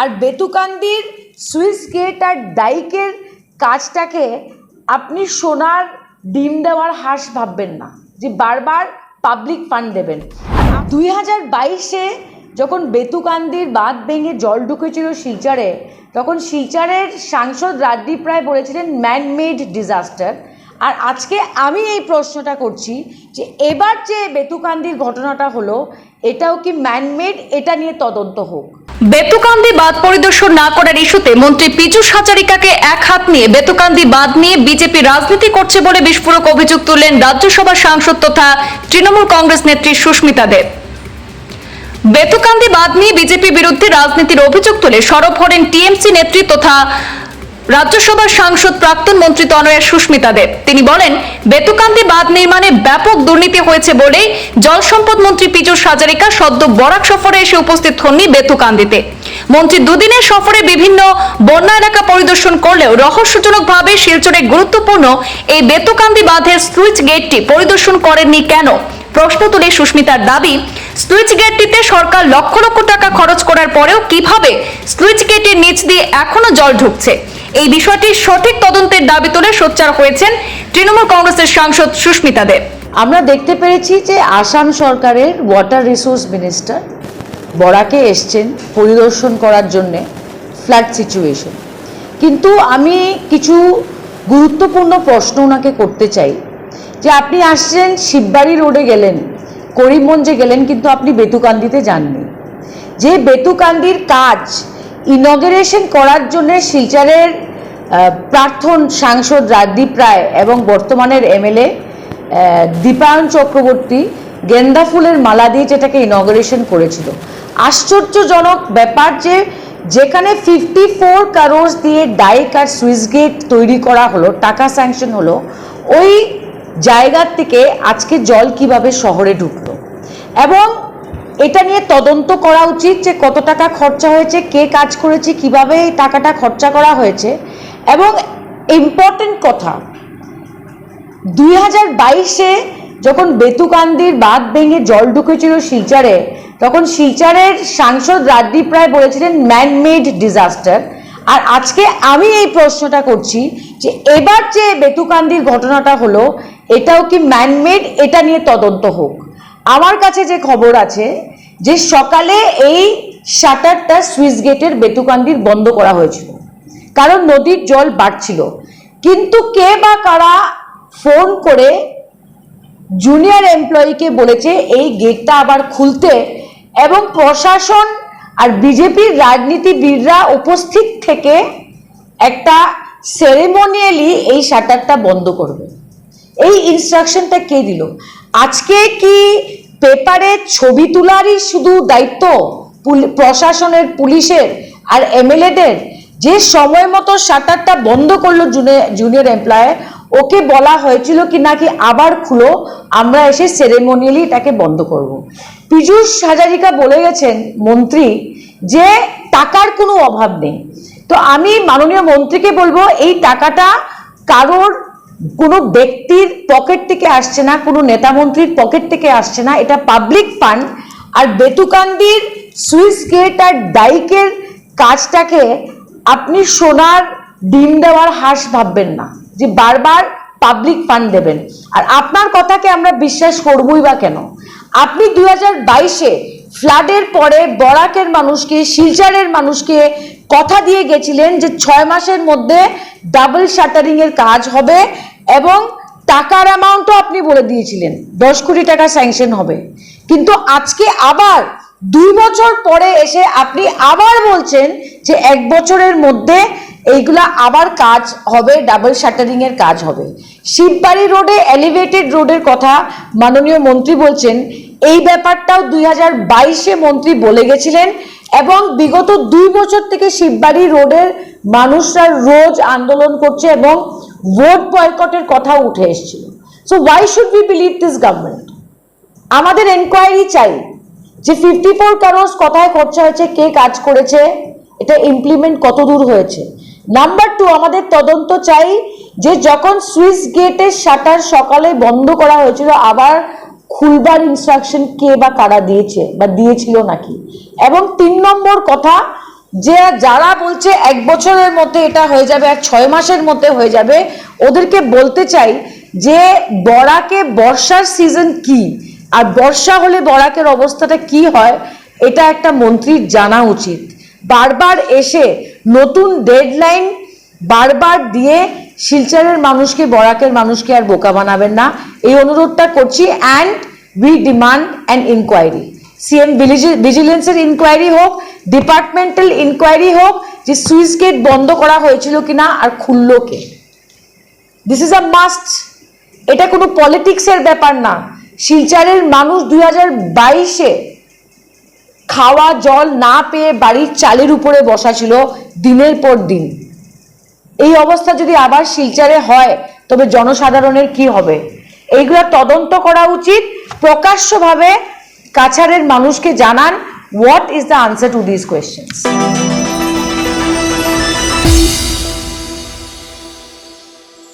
আর বেতুকান্দির switch gate আর ডাইকের কাজটাকে আপনি সোনার ডিম দেওয়ার হাঁস ভাববেন না, যে বারবার পাবলিক ফান্ড দেবেন। দুই হাজার বাইশে যখন বেতুকান্দির বাঁধ ভেঙে জল ঢুকেছিল শিলচরে, তখন শিলচরের সাংসদ রাজদীপ রায় বলেছিলেন ম্যানমেড ডিজাস্টার আর আজকে আমি এই প্রশ্নটা করছি যে এবার যে বেতুকান্দির ঘটনাটা হলো, এটাও কি ম্যানমেড এটা নিয়ে তদন্ত হোক। বেতুকান্দি বাঁধ পরিদর্শন না করার ইস্যুতে মন্ত্রী পীযুষ হাজারিকাকে এক হাত নিয়ে বেতুকান্দি বাঁধ নিয়ে বিজেপি রাজনীতি করছে বলে বিস্ফোরক অভিযোগ তুললেন রাজ্যসভার সাংসদ তথা তৃণমূল কংগ্রেস নেত্রী সুস্মিতা দেব। বেতুকান্দি বাঁধ নিয়ে বিজেপি বিরুদ্ধে রাজনীতির অভিযোগ তুলে সরব হলেন টিএমসি নেত্রী তথা রাজ্যসভার সাংসদ প্রাক্তন মন্ত্রী তনয়া সুস্মিতা দেব। তিনি বলেন, বেতুকান্দি বাঁধ নির্মাণে ব্যাপক দুর্নীতি হয়েছে বলে জল সম্পদ মন্ত্রী পীযূষ হাজারিকা সদ্য বরাক সফরে এসে উপস্থিত হননি বেতুকান্দিতে। মন্ত্রী দুদিনের সফরে বিভিন্ন বন্যা এলাকা পরিদর্শন করলেও রহস্যজনকভাবে শিলচরে গুরুত্বপূর্ণ এই বেতুকান্দি বাঁধের সুইচ গেটটি পরিদর্শন করেননি কেন? প্রশ্ন তুলে সুস্মিতার দাবি, সুইচ গেটটিতে সরকার লক্ষ লক্ষ টাকা খরচ করার পরেও কীভাবে সুইচ গেটের নিচ দিয়ে এখনও জল ঢুকছে? এই বিষয়টি সঠিক তদন্তের দাবি তুলে সোচ্চার হয়েছেন তৃণমূল কংগ্রেসের সাংসদ সুস্মিতা দেব আমরা দেখতে পেরেছি যে আসাম সরকারের ওয়াটার রিসোর্স মিনিস্টার বরাকে এসছেন পরিদর্শন করার জন্যে ফ্ল্যাট সিচুয়েশন কিন্তু আমি কিছু গুরুত্বপূর্ণ প্রশ্ন ওনাকে করতে চাই। যে আপনি আসছেন শিববাড়ি রোডে গেলেন, করিমগঞ্জে গেলেন, কিন্তু আপনি বেতুকান্দিতে যাননি। যে বেতুকান্দির কাজ ইনগরেশন করার জন্য শিলচরের প্রাক্তন সাংসদ রাজদীপ রায় এবং বর্তমানের এমএলএ দীপায়ন চক্রবর্তী গেন্দা ফুলের মালা দিয়ে যেটাকে ইনগরেশন করেছিল। আশ্চর্যজনক ব্যাপার যে যেখানে ফিফটি ফোর কারোর্স দিয়ে ডাইক আর সুইচ গেট তৈরি করা হলো, টাকা স্যাংশন হলো, ওই জায়গার থেকে আজকে জল কীভাবে শহরে ঢুকলো? এবং এটা নিয়ে তদন্ত করা উচিত যে কত টাকা খরচা হয়েছে, কে কাজ করেছে, কীভাবে এই টাকাটা খরচা করা হয়েছে। এবং ইম্পর্টেন্ট কথা, দুই হাজার বাইশে যখন বেতুকান্দির বাঁধ ভেঙে জল ঢুকেছিল শিলচারে, তখন শিলচারের সাংসদ রাজদীপ রায় বলেছিলেন ম্যানমেড ডিজাস্টার আর আজকে আমি এই প্রশ্নটা করছি যে এবার যে বেতুকান্দির ঘটনাটা হলো, এটাও কি ম্যানমেড এটা নিয়ে তদন্ত হোক। আমার কাছে যে খবর আছে যে সকালে এই শাটারটা সুইস গেটের বেতুকান্দির বন্ধ করা হয়েছিল। কারণ নদীর জল বাড়ছিল। কিন্তু কে বা কারা ফোন করে জুনিয়র এমপ্লয়িকে বলেছে এই গেটটা আবার খুলতে এবং প্রশাসন আর বিজেপির রাজনীতিবিদরা উপস্থিত থেকে একটা সেরেমোনিয়ালি এই শাটারটা বন্ধ করবে। এই ইনস্ট্রাকশনটা কে দিল? আজকে কি পেপারে ছবি তোলারই শুধু দায়িত্ব প্রশাসনের, পুলিশের আর এমএলএদের যে সময় মতো শাটারটা বন্ধ করল জুনিয়র এমপ্লয় ওকে বলা হয়েছিল কি নাকি আবার খুলো, আমরা এসে সেরেমোনিয়ালি এটাকে বন্ধ করব। পীযূষ হাজারিকা বলে গেছেন মন্ত্রী যে টাকার কোনো অভাব নেই তো আমি মাননীয় মন্ত্রীকে বলব, এই টাকাটা কারোর কোনো ব্যক্তির পকেট থেকে আসছে না, কোনো নেতা মন্ত্রীর পকেট থেকে আসছে না, এটা পাবলিক ফান্ড আর বেতুকান্দির সুইচ গেট আর ডাইকের কাজটাকে আপনি সোনার ডিম দেওয়ার হাঁস ভাববেন না, যে বারবার পাবলিক ফান্ড দেবেন। আর আপনার কথাকে আমরা বিশ্বাস করবই বা কেন? আপনি দুই হাজার বাইশে ফ্লাডের পরে বরাকের মানুষকে শিলচরের মানুষকে কথা দিয়ে গেছিলেন যে ছয় মাসের মধ্যে ডাবল শাটারিং এর কাজ হবে। এবং টাকার অ্যামাউন্টও আপনি বলে দিয়েছিলেন, দশ কোটি টাকা স্যাংশন হবে। কিন্তু আজকে আবার দুই বছর পরে এসে আপনি আবার বলছেন যে এক বছরের মধ্যে এইগুলা আবার কাজ হবে ডাবল শাটারিং এর কাজ হবে। শিববাড়ি রোডে এলিভেটেড রোডের কথা মাননীয় মন্ত্রী বলছেন, এই ব্যাপারটাও দুই হাজার বাইশে মন্ত্রী বলে গেছিলেন এবং বিগত দুই বছর থেকে শিববাড়ি রোডের মানুষরা রোজ আন্দোলন করছে এবং ভোট বয়কটের কথা উঠে এসেছিল। So why should be believe this government আমাদের এনকোয়ারি চাই যে ফিফটি ফোর কারোস কোথায় খরচা হয়েছে, কে কাজ করেছে, এটা ইমপ্লিমেন্ট কত দূর হয়েছে। নাম্বার টু আমাদের তদন্ত চাই যে যখন সুইস গেটের শাটার সকালে বন্ধ করা হয়েছিল, আবার খুলবার ইনস্ট্রাকশন কে বা কারা দিয়েছে বা দিয়েছিল নাকি? এবং তিন নম্বর কথা যে যারা বলছে এক বছরের মধ্যে এটা হয়ে যাবে আর ছয় মাসের মধ্যে হয়ে যাবে, ওদেরকে বলতে চাই যে বরাকে বর্ষার সিজন কি? আর বর্ষা হলে বরাকের অবস্থাটা কি হয়? এটা একটা মন্ত্রীর জানা উচিত। বারবার এসে নতুন ডেডলাইন বারবার দিয়ে শিলচরের মানুষকে, বরাকের মানুষকে আর বোকা বানাবেন না। এই অনুরোধটা করছি and we demand an inquiry CM ভিজিলেন্সের inquiry হোক ডিপার্টমেন্টাল ইনকোয়ারি হোক, যে সুইচ গেট বন্ধ করা হয়েছিল কিনা আর খুললো কে। দিস ইজ আ মাস্ট এটা কোনো পলিটিক্সের ব্যাপার না। শিলচরের মানুষ দুই হাজার বাইশে খাওয়া জল না পেয়ে বাড়ির চালের উপরে বসা ছিল দিনের পর দিন। এই অবস্থা যদি আবার শিলচরে হয়, তবে জনসাধারণের কি হবে? এইগুলো তদন্ত করা উচিত। প্রকাশ্যভাবে কাছাড়ের মানুষকে জানান what is the answer to this questions